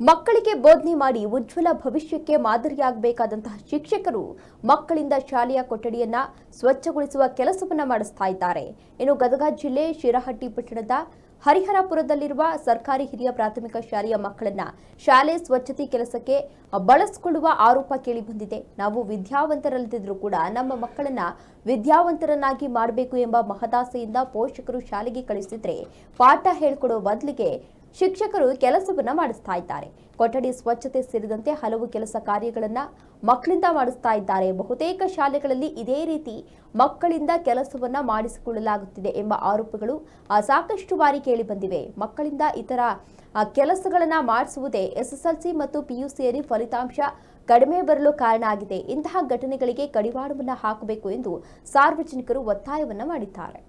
ಮಕ್ಕಳಿಗೆ ಬೋಧನೆ ಮಾಡಿ ಉಜ್ವಲ ಭವಿಷ್ಯಕ್ಕೆ ಮಾದರಿಯಾಗಬೇಕಾದಂತಹ ಶಿಕ್ಷಕರು ಮಕ್ಕಳಿಂದ ಶಾಲೆಯ ಕೊಠಡಿಯನ್ನ ಸ್ವಚ್ಛಗೊಳಿಸುವ ಕೆಲಸವನ್ನ ಮಾಡಿಸ್ತಾ ಇದ್ದಾರೆ. ಇನ್ನು ಗದಗ ಜಿಲ್ಲೆ ಶಿರಹಟ್ಟಿ ಪಟ್ಟಣದ ಹರಿಹರಪುರದಲ್ಲಿರುವ ಸರ್ಕಾರಿ ಹಿರಿಯ ಪ್ರಾಥಮಿಕ ಶಾಲೆಯ ಮಕ್ಕಳನ್ನ ಶಾಲೆ ಸ್ವಚ್ಛತೆ ಕೆಲಸಕ್ಕೆ ಬಳಸಿಕೊಳ್ಳುವ ಆರೋಪ ಕೇಳಿ ಬಂದಿದೆ ನಾವು ವಿದ್ಯಾವಂತರಲ್ಲದಿದ್ರೂ ಕೂಡ ನಮ್ಮ ಮಕ್ಕಳನ್ನ ವಿದ್ಯಾವಂತರನ್ನಾಗಿ ಮಾಡಬೇಕು ಎಂಬ ಮಹದಾಸೆಯಿಂದ ಪೋಷಕರು ಶಾಲೆಗೆ ಕಳಿಸಿದ್ರೆ ಪಾಠ ಹೇಳ್ಕೊಡೋ ಬದಲಿಗೆ ಶಿಕ್ಷಕರು ಕೆಲಸವನ್ನ ಮಾಡಿಸ್ತಾ ಇದ್ದಾರೆ. ಕೊಠಡಿ ಸ್ವಚ್ಛತೆ ಸೇರಿದಂತೆ ಹಲವು ಕೆಲಸ ಕಾರ್ಯಗಳನ್ನ ಮಕ್ಕಳಿಂದ ಮಾಡಿಸ್ತಾ ಇದ್ದಾರೆ. ಬಹುತೇಕ ಶಾಲೆಗಳಲ್ಲಿ ಇದೇ ರೀತಿ ಮಕ್ಕಳಿಂದ ಕೆಲಸವನ್ನ ಮಾಡಿಸಿಕೊಳ್ಳಲಾಗುತ್ತಿದೆ ಎಂಬ ಆರೋಪಗಳು ಸಾಕಷ್ಟು ಬಾರಿ ಕೇಳಿ ಬಂದಿವೆ. ಮಕ್ಕಳಿಂದ ಇತರ ಕೆಲಸಗಳನ್ನು ಕೆಲಸಗಳನ್ನ ಮಾಡಿಸುವುದೇ ಎಸ್ಎಸ್ಎಲ್ಸಿ ಮತ್ತು ಪಿಯುಸಿಯಲ್ಲಿ ಫಲಿತಾಂಶ ಕಡಿಮೆ ಬರಲು ಕಾರಣ ಆಗಿದೆ. ಇಂತಹ ಘಟನೆಗಳಿಗೆ ಕಡಿವಾಣವನ್ನು ಹಾಕಬೇಕು ಎಂದು ಸಾರ್ವಜನಿಕರು ಒತ್ತಾಯವನ್ನ ಮಾಡಿದ್ದಾರೆ.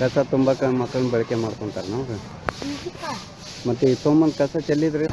ಕಸ ತುಂಬಕ್ಕೆ ಮಕ್ಕಳನ್ನ ಬಳಕೆ ಮಾಡ್ಕೊತಾರೆ ನಾವು. ಮತ್ತು ಈ ತೊಗೊಂಬಂದು ಕಸ ಚೆಲ್ಲಿದ್ರಿ?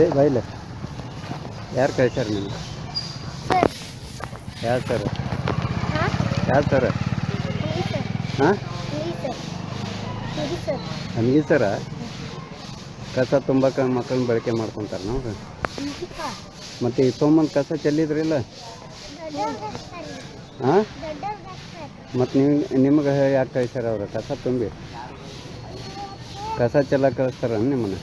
ಏ ಬೈಲೆ ಯಾರು ಕಳ್ಸ್ಯಾರ ನಿಮ್ಗೆ ಯಾರು ಸರ್? ಯಾರು ಸರ್? ಹಾಂ? ನಮಗೆ ಸರ ಕಸ ತುಂಬಕ್ಕೆ ಮಕ್ಕಳನ್ನ ಬಳಕೆ ಮಾಡ್ಕೊತಾರೆ ನಾವು ಮತ್ತು ಈ ಸೋಮನ್ ಕಸ ಚೆಲ್ಲಿದ್ರಿಲ್ಲ? ಹಾಂ? ಮತ್ತು ನೀವು ನಿಮ್ಗೆ ಯಾಕೆ ಕಳ್ಸ್ಯಾರ ಅವ್ರು ಕಸ ತುಂಬಿ? ಕಸ ಚೆಲ್ಲ ಕಳಿಸ್ತಾರ ನಿಮ್ಮನ್ನು?